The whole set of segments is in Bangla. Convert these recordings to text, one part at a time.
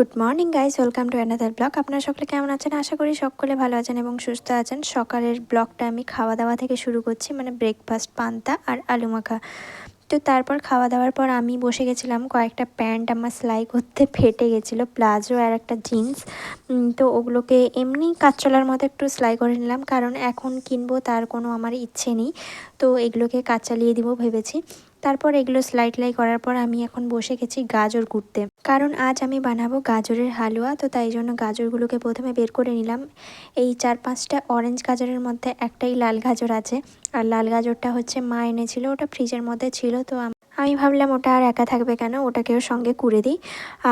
Good morning guys welcome to another blog আপনারা সকলে কেমন আছেন? আশা করি সকলে ভালো আছেন এবং সুস্থ আছেন। সকালের ব্লগটা আমি খাওয়া দাওয়া থেকে শুরু করছি মানে ব্রেকফাস্ট পান্তা আর আলু মাখা। তো তারপর খাওয়া দাওয়ার পর আমি বসে গেছিলাম, কয়েকটা প্যান্ট আমার সেলাই করতে ফেটে গেছিল, প্লাজো আর একটা জিন্স। তো ওগুলোকে এমনি কাঁচচলার মতো একটু সেলাই করে নিলাম, কারণ এখন কিনবো তার কোনো আমার ইচ্ছে নেই। তো এগুলোকে কাজ চালিয়ে দিব ভেবেছি। তারপর এগুলো স্লাইড লাই করার পর আমি এখন বসে গেছি গাজর কুটতে। কারণ আজ আমি বানাবো গাজরের হালুয়া, তো তাই জন্য গাজরগুলোকে প্রথমে বের করে নিলাম। এই চার পাঁচটা অরেঞ্জ গাজরের মধ্যে একটাই লাল গাজর আছে। আর লাল গাজরটা হচ্ছে মা এনেছিল, ওটা ফ্রিজের মধ্যে ছিল, তো আমি ভাবলাম ওটা আর একা থাকবে কেন? ওটাকেও সঙ্গে কুড়ে দিই।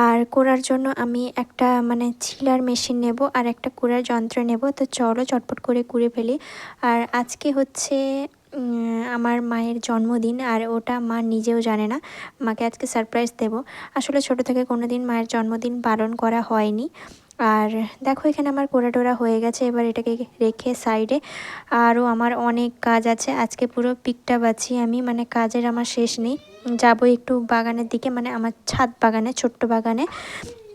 আর কোরার জন্য আমি একটা মানে ছিলার মেশিন নেব আর একটা কুড়ার যন্ত্র নেব, তো চলো চটপট করে কুড়ে ফেলি। আর আজকে হচ্ছে আমার মায়ের জন্মদিন আর ওটা মা নিজেও জানে না। মাকে আজকে সারপ্রাইজ দেব। আসলে ছোট থেকে কোনো দিন মায়ের জন্মদিন পালন করা হয়নি। আর দেখো এখানে আমার কোড়া টোরা হয়ে গেছে, এবার এটাকে রেখে সাইডে আরও আমার অনেক কাজ আছে। আজকে পুরো পিকটা বাছি আমি মানে কাজের আমার শেষ নেই। যাব একটু বাগানের দিকে মানে আমার ছাদ বাগানে, ছোট্ট বাগানে।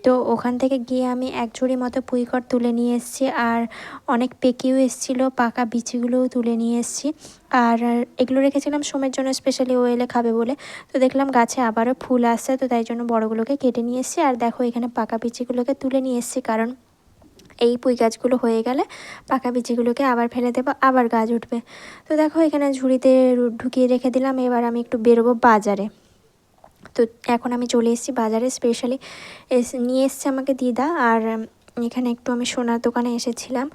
তো ওখান থেকে গিয়ে আমি এক ঝুড়ি মতো পুঁইকর তুলে নিয়ে এসেছি আর অনেক পেকেও এসেছিল, পাকা বিচিগুলোও তুলে নিয়ে এসেছি। আর এগুলো রেখেছিলাম সোমের জন্য স্পেশালি ও এলে খাবে বলে। তো দেখলাম গাছে আবারও ফুল আসছে, তো তাই জন্য বড়গুলোকে কেটে নিয়ে এসেছি। আর দেখো, এখানে পাকা বিচিগুলোকে তুলে নিয়ে এসেছি কারণ এই পুঁই গাছগুলো হয়ে গেলে পাকা বিচিগুলোকে আবার ফেলে দেবো, আবার গাছ উঠবে। তো দেখো, এখানে ঝুড়িতে ঢুকিয়ে রেখে দিলাম। এবার আমি একটু বেরোবো বাজারে। তো এখন আমি চলে এসেছি বাজারে স্পেশালি নিয়ে এসছে আমাকে দিদা আর এখানে একটু আমি সোনার দোকানে এসেছিলাম।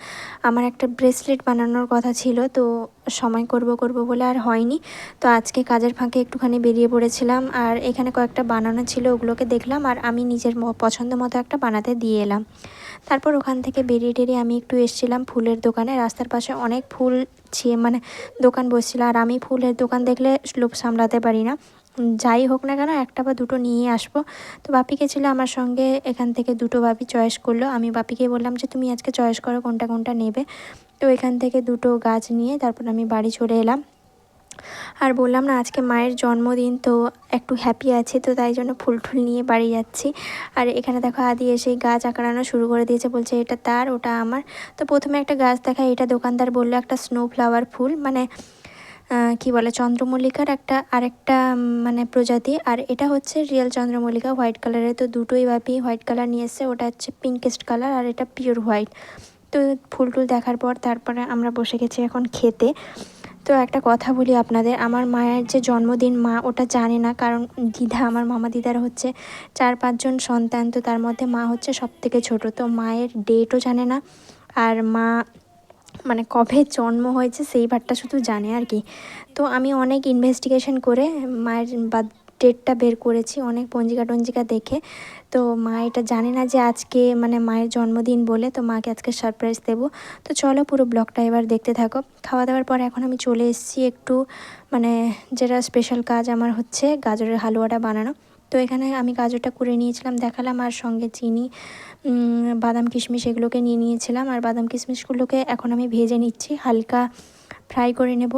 আমার একটা ব্রেসলেট বানানোর কথা ছিল, তো সময় করব করব বলে আর হয়নি। তো আজকে কাজের ফাঁকে একটুখানি বেরিয়ে পড়েছিলাম আর এখানে কয়েকটা বানানো ছিল, ওগুলোকে দেখলাম আর আমি নিজের পছন্দ মতো একটা বানাতে দিয়ে এলাম। তারপর ওখান থেকে বেরিয়ে টেরিয়ে আমি একটু এসেছিলাম ফুলের দোকানে। রাস্তার পাশে অনেক ফুল ছিয়ে মানে দোকান বসছিল আর আমি ফুলের দোকান দেখলে লোভ সামলাতে পারি না। যাই হোক না কেন, একটা বা দুটো নিয়ে আসব। তো বাপিকে ছিল আমার সঙ্গে, এখান থেকে দুটো বাপি চয়েস করল। আমি বাপিকে বললাম যে, তুমি আজকে চয়েস করো কোনটা কোনটা নেবে? তো এখান থেকে দুটো গাছ নিয়ে তারপর আমি বাড়ি চলে এলাম। আর বললাম না, আজকে মায়ের জন্মদিন, তো একটু হ্যাপি আছে, তো তাই জন্য ফুল টুল নিয়ে বাড়ি যাচ্ছি। আর এখানে দেখো আদি এসে গাছ আঁকড়ানো শুরু করে দিয়েছে, বলছে এটা তার, ওটা আমার। তো প্রথমে একটা গাছ দেখায় এটা দোকানদার বলল, একটা স্নো ফ্লাওয়ার ফুল। মানে কি বলে, চন্দ্রমল্লিকার একটা, আরেকটা মানে প্রজাতি। আর এটা হচ্ছে রিয়েল চন্দ্রমল্লিকা হোয়াইট কালারের তো দুটোই ভাবি হোয়াইট কালার নিয়ে এসছে, ওটা হচ্ছে পিঙ্কেস্ট কালার আর এটা পিওর হোয়াইট তো ফুল টুল দেখার পর তারপরে আমরা বসে গেছি এখন খেতে। তো একটা কথা বলি আপনাদের, আমার মায়ের যে জন্মদিন, মা ওটা জানে না, কারণ দিদা, আমার মামা দিদার হচ্ছে চার পাঁচজন সন্তান, তো তার মধ্যে মা হচ্ছে সব থেকে ছোটো। তো মায়ের ডেটও জানে না, আর মা মানে কবে জন্ম হয়েছে সেই বারটা শুধু জানে আর কি। তো আমি অনেক ইনভেস্টিগেশন করে মায়ের বা ডেটটা বের করেছি, অনেক পঞ্জিকা টঞ্জিকা দেখে। তো মা এটা জানে না যে আজকে মানে মায়ের জন্মদিন বলে, তো মাকে আজকে সারপ্রাইজ দেব। তো চলো পুরো ব্লগটা এবার দেখতে থাকো। খাওয়া দাওয়ার পর এখন আমি চলে এসেছি একটু মানে যেটা স্পেশাল কাজ আমার হচ্ছে গাজরের হালুয়াটা বানানো। তো এখানে আমি গাজরটা করে নিয়েছিলাম, দেখালাম আর সঙ্গে চিনি বাদাম, কিশমিশ এগুলোকে নিয়ে নিয়েছিলাম আর বাদাম, কিশমিশগুলোকে এখন আমি ভেজে নিচ্ছি। হালকা ফ্রাই করে নেব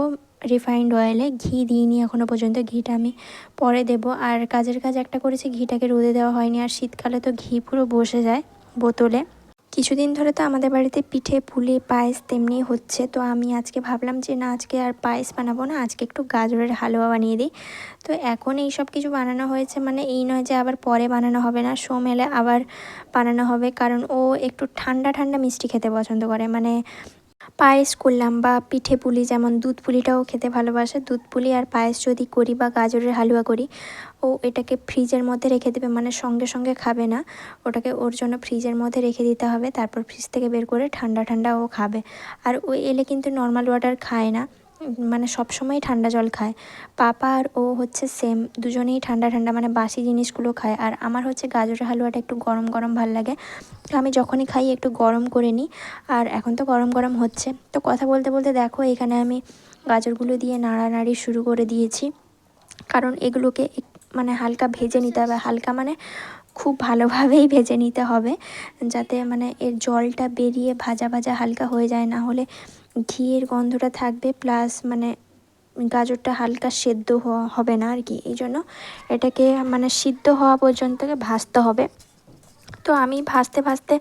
রিফাইন্ড অয়েলে। ঘি দিইনি এখনও পর্যন্ত, ঘিটা আমি পরে দেব। আর কাজের কাজ একটা করেছি, ঘিটাকে রোদে দেওয়া হয়নি। আর শীতকালে তো ঘি পুরো বসে যায় বোতলে। কিছুদিন ধরে তো আমাদের বাড়িতে পিঠে, পুলি, পায়েস তেমনি হচ্ছে। তো আমি আজকে ভাবলাম যে না, আজকে আর পায়েস বানাবো না, আজকে একটু গাজরের হালুয়া বানিয়ে দিই। তো এখন এই সব কিছু বানানো হয়েছে মানে এই নয় যে আবার পরে বানানো হবে না, সোম এলে আবার বানানো হবে। কারণ ও একটু ঠান্ডা ঠান্ডা মিষ্টি খেতে পছন্দ করে। মানে পায়েস করলাম বা পিঠে পুলি যেমন দুধ পুলিটাও খেতে ভালোবাসে। দুধ পুলি আর পায়েস যদি করি বা গাজরের হালুয়া করি, ও এটাকে ফ্রিজের মধ্যে রেখে দেবে মানে সঙ্গে সঙ্গে খাবে না। ওটাকে ওর জন্য ফ্রিজের মধ্যে রেখে দিতে হবে, তারপর ফ্রিজ থেকে বের করে ঠান্ডা ঠান্ডা ও খাবে। আর ও এলে কিন্তু নর্মাল ওয়াটার খায় না। মানে সব সময় ঠান্ডা জল খায়। পাপা আর ও হচ্ছে সেম দুজনেই ঠান্ডা ঠান্ডা মানে বাসি জিনিসগুলো খায়। আর আমার হচ্ছে গাজরের হালুয়াটা একটু গরম গরম ভালো লাগে। তো আমি যখনই খাই একটু গরম করে নিই। আর এখন তো গরম গরম হচ্ছে। তো কথা বলতে বলতে দেখো, এখানে আমি গাজরগুলো দিয়ে নাড়ানাড়ি শুরু করে দিয়েছি। কারণ এগুলোকে মানে হালকা ভেজে নিতে হবে। হালকা মানে খুব ভালোভাবেই ভেজে নিতে হবে, যাতে মানে এর জলটা বেরিয়ে ভাজা ভাজা হালকা হয়ে যায়, না হলে ঘিয়ের গন্ধটা থাকবে, প্লাস মানে গাজরটা হালকা সেদ্ধ হবে না আর কি। এই জন্য এটাকে মানে সিদ্ধ হওয়া পর্যন্তকে ভাজতে হবে। তো আমি ভাসতে ভাসতে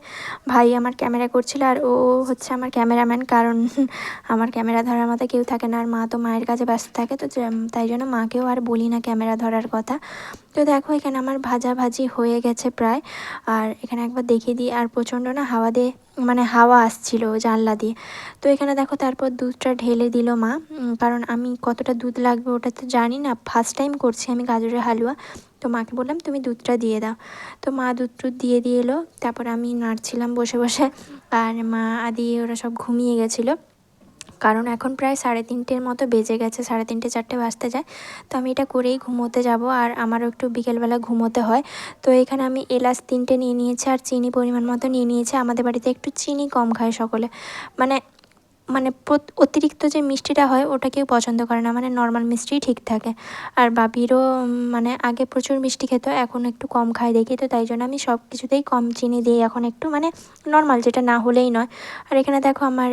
ভাই আমার ক্যামেরা করছিল আর ও হচ্ছে আমার ক্যামেরাম্যান কারণ আমার ক্যামেরা ধরার মতো কেউ থাকে না আর মা তো মায়ের কাছে ব্যস্ত থাকে তো তাই জন্য মাকেও আর বলি না ক্যামেরা ধরার কথা। তো দেখো এখানে আমার ভাজা ভাজি হয়ে গেছে প্রায় আর এখানে একবার দেখিয়ে দিই আর প্রচণ্ড না হাওয়া দিয়ে মানে হাওয়া আসছিল জানলা দিয়ে। তো এখানে দেখো তারপর দুধটা ঢেলে দিল মা কারণ আমি কতটা দুধ লাগবে ওটা তো জানি না। ফার্স্ট টাইম করছি আমি গাজরের হালুয়া। তো মাকে বললাম, তুমি দুধটা দিয়ে দাও। তো মা দুধ টুধ দিয়ে দিয়ে এলো। তারপর আমি নাড়ছিলাম বসে বসে। আর মা আদি, ওরা সব ঘুমিয়ে গেছিল। কারণ এখন প্রায় সাড়ে তিনটের মতো বেজে গেছে, সাড়ে তিনটে, চারটে বাজতে যায়। তো আমি এটা করেই ঘুমোতে যাব, আর আমারও একটু বিকেলবেলা ঘুমোতে হয়। তো এখানে আমি এলাচ তিনটে নিয়ে নিয়েছি, আর চিনি পরিমাণ মতো নিয়ে নিয়েছি। আমাদের বাড়িতে একটু চিনি কম খায় সকলে। মানে মানে অতিরিক্ত যে মিষ্টিটা হয় ওটা কেউ পছন্দ করে না। মানে নর্মাল মিষ্টিই ঠিক থাকে। আর বাপিরও উম, মানে আগে প্রচুর মিষ্টি খেত এখন একটু কম খায় দেখি। তো তাই জন্য আমি সব কিছুতেই কম চিনি দিই। এখন একটু মানে নর্মাল যেটা না হলেই নয়। আর এখানে দেখো আমার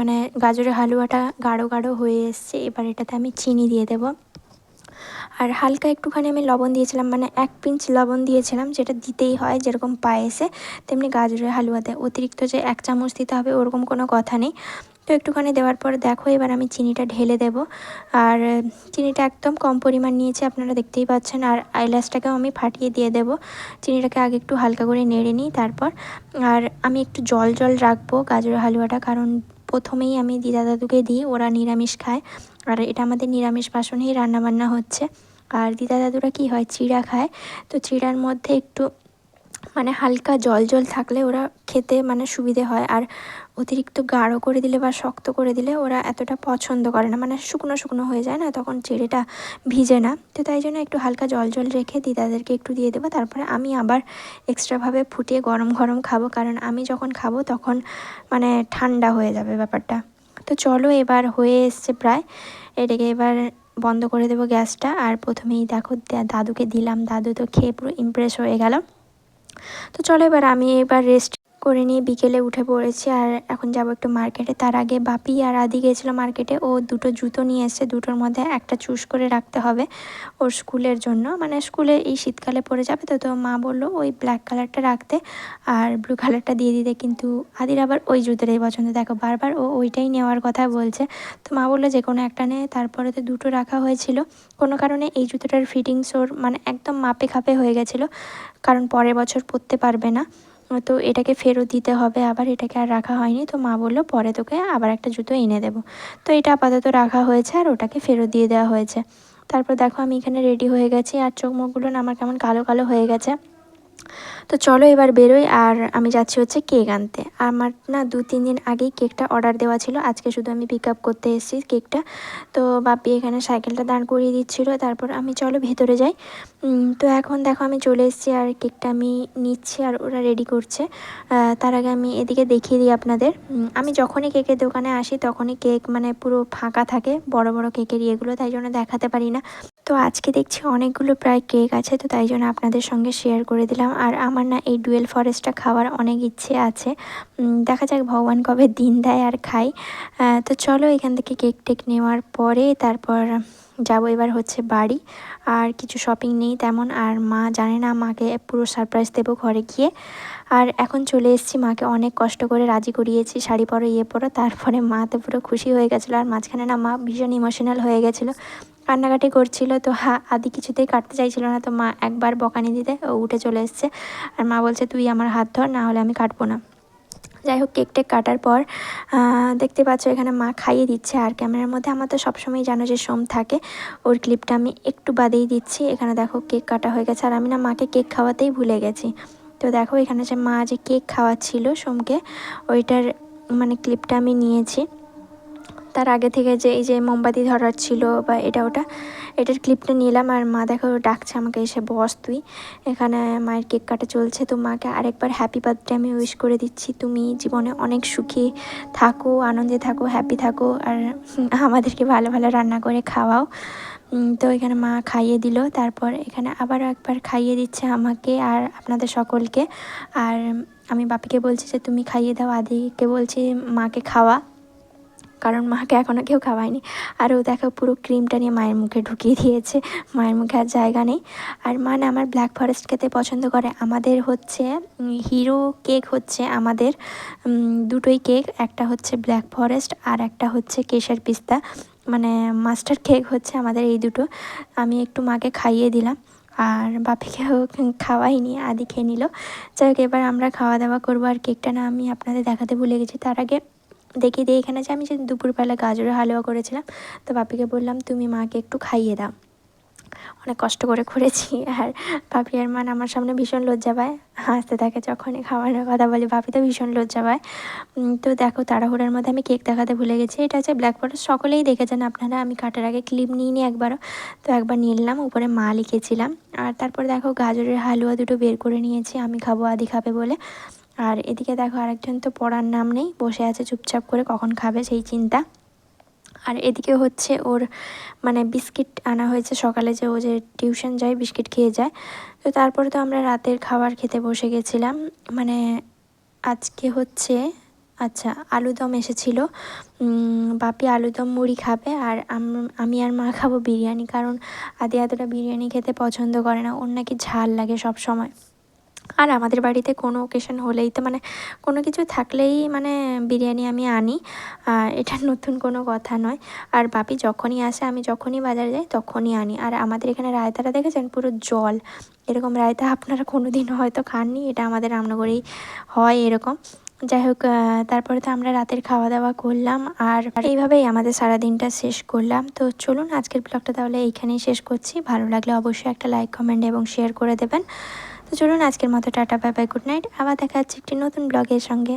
মানে গাজরের হালুয়াটা গাঢ় গাঢ় হয়ে এসছে। এবার এটাতে আমি চিনি দিয়ে দেবো। আর হালকা একটুখানি আমি লবণ দিয়েছিলাম। মানে এক পিঞ্চ লবণ দিয়েছিলাম যেটা দিতেই হয় যেরকম পায়েসে। তেমনি গাজরের হালুয়াতে অতিরিক্ত যে এক চামচ দিতে হবে ওরকম কোনো কথা নেই। তো একটুখানি দেওয়ার পর দেখো, এবার আমি চিনিটা ঢেলে দেব। আর চিনিটা একদম কম পরিমাণ নিয়েছি, আপনারা দেখতেই পাচ্ছেন। আর আইলাসটাকেও আমি ফাটিয়ে দিয়ে দেব। চিনিটাকে আগে একটু হালকা করে নেড়ে নিই, তারপর আর আমি একটু জল জল রাখব গাজর হালুয়াটা, কারণ প্রথমেই আমি দিদা দাদুকে দিই, ওরা নিরামিষ খায়। আর এটা আমাদের নিরামিষ বাসনেই রান্নাবান্না হচ্ছে। আর দিদা দাদুরা কি হয়, চিড়া খায়। তো চিড়ার মধ্যে একটু মানে হালকা জল জল থাকলে ওরা খেতে মানে সুবিধে হয়। আর অতিরিক্ত গাঢ় করে দিলে বা শক্ত করে দিলে ওরা এতটা পছন্দ করে না। মানে শুকনো শুকনো হয়ে যায় না, তখন চিড়েটা ভিজে না। তো তাই জন্য একটু হালকা জল জল রেখে দিদাদেরকে একটু দিয়ে দেবো। তারপরে আমি আবার এক্সট্রাভাবে ফুটিয়ে গরম গরম খাব। কারণ আমি যখন খাব তখন মানে ঠান্ডা হয়ে যাবে ব্যাপারটা। তো চলো এবার হয়ে এসছে প্রায়। এটাকে এবার বন্ধ করে দেবো গ্যাসটা। আর প্রথমেই দেখো দাদুকে দিলাম। দাদু তো খেয়ে পুরো ইমপ্রেস হয়ে গেল। তো চলো এবার আমি এবার রেস্ট করে নিয়ে বিকেলে উঠে পড়েছি আর এখন যাব একটু মার্কেটে। তার আগে বাপি আর আদি গেছিল মার্কেটে। ও দুটো জুতো নিয়ে এসছে। দুটোর মধ্যে একটা চুজ করে রাখতে হবে ওর স্কুলের জন্য। মানে স্কুলে এই শীতকালে পড়ে যাবে তো তো মা বলল ওই ব্ল্যাক কালারটা রাখতে আর ব্লু কালারটা দিয়ে দিতে। কিন্তু আদির আবার ওই জুতোটাই পছন্দ। দেখো, বারবার ও ওইটাই নেওয়ার কথা বলছে। তো মা বলল যে কোনো একটা নে। তারপরে তো দুটো রাখা হয়েছিল। কোনো কারণে এই জুতোটার ফিটিংস ওর মানে একদম মাপে খাপে হয়ে গেছিল। কারণ পরের বছর পরতে পারবে না। তো এটাকে ফেরত দিতে হবে, আবার এটাকে আর রাখা হয়নি। তো মা বলল, পরে তোকে আবার একটা জুতো এনে দেব। তো এটা আপাতত রাখা হয়েছে আর ওটাকে ফেরত দিয়ে দেওয়া হয়েছে। তারপর দেখো আমি এখানে রেডি হয়ে গেছি আর চোখ মুখগুলো আমার কেমন কালো কালো হয়ে গেছে। তো চলো এবার বেরোই, আর আমি যাচ্ছি হচ্ছে কেক আনতে। আমার না দু, তিন দিন আগেই কেকটা অর্ডার দেওয়া ছিল। আজকে শুধু আমি পিক আপ করতে এসেছি কেকটা। তো বাপি এখানে সাইকেলটা দাঁড় করিয়ে দিচ্ছিল, তারপর আমি চলো ভেতরে যাই। তো এখন দেখো আমি চলে এসেছি, আর কেকটা আমি নিচ্ছি, আর ওরা রেডি করছে। তার আগে আমি এদিকে দেখিয়ে দিই আপনাদের। আমি যখনই কেকের দোকানে আসি, তখনই কেক মানে পুরো ফাঁকা থাকে, বড় বড় কেকের ইয়েগুলো, তাই জন্য দেখাতে পারি না। তো আজকে দেখছি অনেকগুলো প্রায় কেক আছে, তো তাই জন্য আপনাদের সঙ্গে শেয়ার করে দিলাম। আর আমার না এই ডুয়েল ফরেস্টটা খাওয়ার অনেক ইচ্ছে আছে। দেখা যাক ভগবান কবে দিন দেয় আর খাই। তো চলো এখান থেকে কেক টেক নেওয়ার পরে তারপর যাব এবার হচ্ছে বাড়ি। আর কিছু শপিং নেই তেমন, আর মা জানে না মাকে পুরো সারপ্রাইজ দেবো ঘরে গিয়ে। আর এখন চলে এসেছি মাকে অনেক কষ্ট করে রাজি করিয়েছি, শাড়ি পরো ইয়ে পরো। তারপরে মা তো পুরো খুশি হয়ে গেছিল, আর মাঝখানে না মা ভীষণ ইমোশনাল হয়ে গেছিল। কান্নাকাটি করছিল, তো হা, আদি কিছুতেই কাটতে চাইছিল না। তো মা একবার বকানি দিতে, ও উঠে চলে এসছে। আর মা বলছে, তুই আমার হাত ধর, না হলে আমি কাটবো না। যাই হোক, কেক টেক কাটার পর দেখতে পাচ্ছ এখানে মা খাইয়ে দিচ্ছে। আর ক্যামেরার মধ্যে আমার তো সবসময় জানো যে সোম থাকে, ওর ক্লিপটা আমি একটু বাদেই দিচ্ছি। এখানে দেখো, কেক কাটা হয়ে গেছে। আর আমি না মাকে কেক খাওয়াতেই ভুলে গেছি। তো দেখো, এখানে যে মা যে কেক খাওয়াচ্ছিল সোমকে, ওইটার মানে ক্লিপটা আমি নিয়েছি। তার আগে থেকে যে এই যে মোমবাতি ধরার ছিল বা এটা ওটা, এটার ক্লিপটা নিলাম আর মা দেখো ডাকছে আমাকে এসে, বস তুই, এখানে মায়ের কেক কাটা চলছে, তো মাকে আরেকবার হ্যাপি বার্থডে আমি উইশ করে দিচ্ছি। তুমি জীবনে অনেক সুখী থাকো, আনন্দে থাকো হ্যাপি থাকো আর আমাদেরকে ভালো ভালো রান্না করে খাওয়াও। তো এখানে মা খাইয়ে দিল। তারপর এখানে আবারও একবার খাইয়ে দিচ্ছে আমাকে আর আপনাদের সকলকে। আর আমি বাপিকে বলছি যে, তুমি খাইয়ে দাও, আদিকে বলছি মাকে খাওয়া। কারণ মাকে এখনও কেউ খাওয়ায়নি। আর ও দেখো পুরো ক্রিমটা নিয়ে মায়ের মুখে ঢুকিয়ে দিয়েছে। মায়ের মুখে আর জায়গা নেই। আর মা না আমার ব্ল্যাক ফরেস্ট খেতে পছন্দ করে। আমাদের হচ্ছে হিরো কেক হচ্ছে আমাদের দুটোই কেক। একটা হচ্ছে ব্ল্যাক ফরেস্ট আর একটা হচ্ছে কেশর পিস্তা। মানে মাস্টার কেক হচ্ছে আমাদের এই দুটো। আমি একটু মাকে খাইয়ে দিলাম। আর বাপিকেও খাওয়াইনি, আদি খেয়ে নিল। যাই হোক, এবার আমরা খাওয়া দাওয়া করব আর কেকটা না আমি আপনাদের দেখাতে ভুলে গেছি। তার আগে দেখিয়ে দিই এখানে যে আমি যে দুপুরবেলা গাজরের হালুয়া করেছিলাম, তো বাপিকে বললাম, তুমি মাকে একটু খাইয়ে দাও। অনেক কষ্ট করে করেছি। আর বাপি আর মান আমার সামনে ভীষণ লজ্জা পায়। হাসতে থাকে যখনই খাওয়ানোর কথা বলি, বাপি তো ভীষণ লজ্জা পায়। তো দেখো তাড়াহুড়োর মধ্যে আমি কেক দেখাতে ভুলে গেছি। এটা হচ্ছে ব্ল্যাক ফরেস্ট সকলেই দেখেছেন আপনারা। আমি কাটার আগে ক্লিপ নিই একবারও। তো একবার নিলাম, উপরে মা লিখেছিলাম। আর তারপর দেখো গাজরের হালুয়া দুটো বের করে নিয়েছি, আমি খাব, আদি খাবে বলে। আর এদিকে দেখো আরেকজন তো পড়ার নাম নেই, বসে আছে চুপচাপ করে কখন খাবে সেই চিন্তা। আর এদিকে হচ্ছে ওর মানে বিস্কিট আনা হয়েছে সকালে যে ও যে টিউশন যায়, বিস্কিট খেয়ে যায়। তো তারপরে তো আমরা রাতের খাবার খেতে বসে গেছিলাম। মানে আজকে হচ্ছে আচ্ছা আলুদম এসেছিল। বাপি আলুদম মুড়ি খাবে আর আমি আর মা খাব বিরিয়ানি, কারণ আদি এতটা বিরিয়ানি খেতে পছন্দ করে না, ওর নাকি ঝাল লাগে সব সময় আর আমাদের বাড়িতে কোনো ওকেশন হলেই তো মানে কোনো কিছু থাকলেই মানে বিরিয়ানি আমি আনি। এটা নতুন কোনো কথা নয়। আর বাপি যখনই আসে, আমি যখনই বাজারে যাই তখনই আনি। আর আমাদের এখানে রায়তাটা দেখেছেন? পুরো জল। এরকম রায়তা আপনারা কোনো দিন হয়তো খাননি। এটা আমাদের রামনগরেই হয় এরকম। যাই হোক তারপরে তো আমরা রাতের খাওয়া দাওয়া করলাম। আর এইভাবেই আমাদের সারা দিনটা শেষ করলাম। তো চলুন, আজকের ব্লগটা তাহলে এইখানেই শেষ করছি। ভালো লাগলে অবশ্যই একটা লাইক কমেন্ট এবং শেয়ার করে দেবেন। তো চলুন আজকের মতো tata, bye bye, good night. আবার দেখা যাচ্ছে একটি নতুন ব্লগের সঙ্গে।